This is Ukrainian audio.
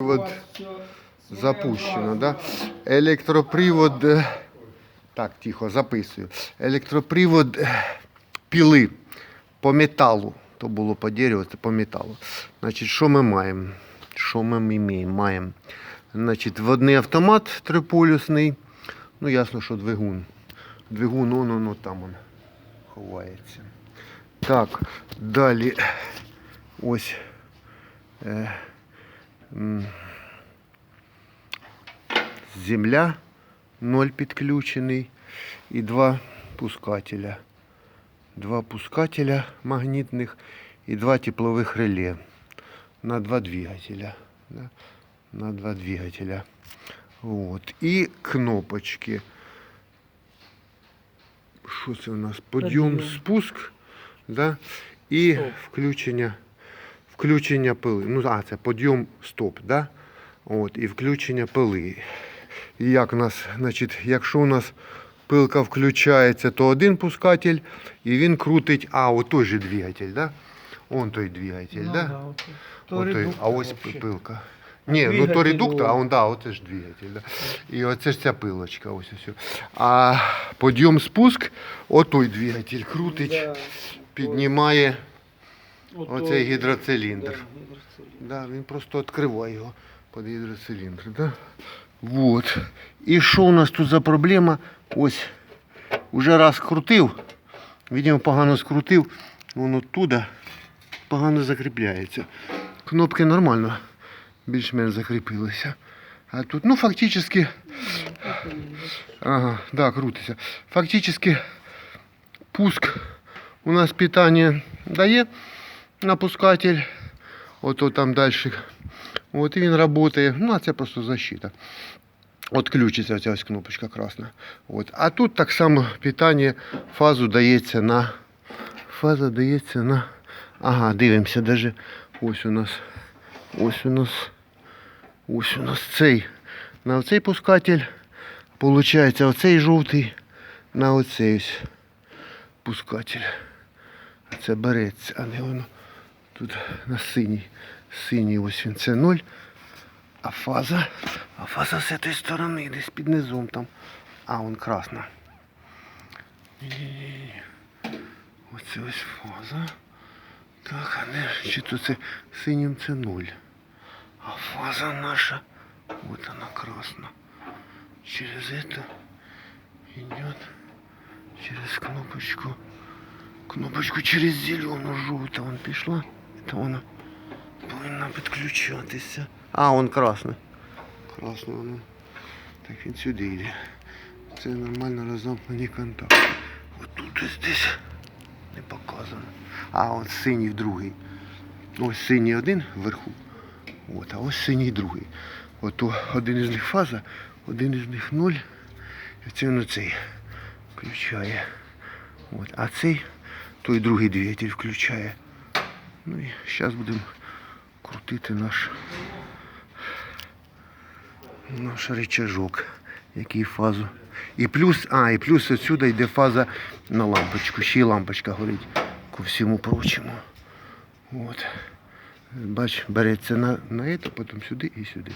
Привод запущено, да? Електропривод. е, Так, тихо, записую. Електропривод е, піли по металу. То було по дереву, це по металу. Значить, що ми маємо? Що ми маємо? Значить, водний автомат триполюсний. Ну, ясно, що двигун. Двигун, он, он, там он ховається. Так, далі. Ось. Е, земля, ноль підключений і два пускателя. Два пускателя магнітних і два теплових реле на два двигателя. Да? На два двигателя. Вот. І кнопочки. Що це у нас? Подйом, Подйом. спуск. Да? І Стоп. включення, Включення пили. Ну, а, це подйом стоп, да? От, і включення пили. І як у нас, значить, якщо у нас пилка включається, то один пускатель, і він крутить, а, от той же двигатель, да? Он той двигатель, Ну, да? да, от. То От той, а ось вообще. пилка. Ні, ну то редуктор, а он, да, оце ж двигатель. Да. І оце ж ця пилочка, ось ось. А подйом спуск, отой двигатель крутить, Да. піднімає оцей гідроциліндр. Да. Да, він просто відкриває його під гідроциліндр. Да? Вот. І що у нас тут за проблема? Ось уже раз крутив, видимо, погано скрутив, воно туди погано закріпляється. Кнопки нормально більш-менш закріпилися. А тут, ну, фактично, ага, да, крутиться. Фактично, пуск у нас питання дає напускатель. Ото там далі. От і він працює. Ну, а це просто защита. От включиться оця ось кнопочка красна. От. А тут так само питання фазу дається на. Фаза дається на. Ага, дивимося, даже ось у нас. Ось у нас. Ось у нас цей. На оцей пускатель. Получається оцей жовтий на оцей ось пускатель. Це береться, а не воно. Тут на синій. Синій ось він це 0. А фаза. А фаза з цієї сторони, десь під низом там. А, он красна. Ні-ні-ні. Оце ось фаза. Так, а не, чи то це синім це 0. А фаза наша. Вот она красна. Через это идет. Через кнопочку. Кнопочку через зелену жовту вон пішла. Це вона повинна підключатися. А, он красний. Красний воно. Так він сюди йде. Це нормально розомкнені контакти. От тут ось десь не показано. А от синій другий. Ось синій один вверху. От, а ось синій другий. От один із них фаза, один із них ноль. І це воно цей включає. От, а цей той другий двигатель включає. Ну і зараз будемо крутити наш, наш рычажок, який фазу. І плюс, а, і плюс отсюди йде фаза на лампочку. Ще й лампочка горить ко всьому прочому. От. Бач, береться на, на це, потім сюди і сюди.